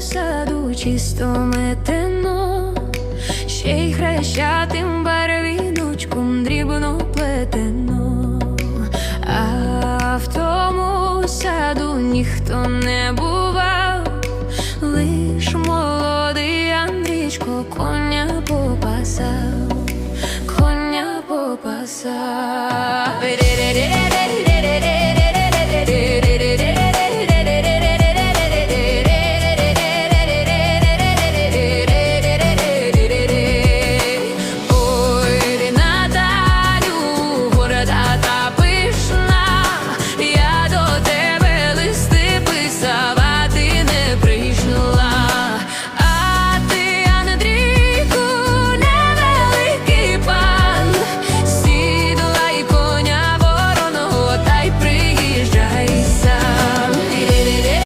саду чисто метено, ще й хрещатим барвіночком дрібно плетено, а в тому саду ніхто не бував, лиш молодий Андрічко коня попасав, коня попасав.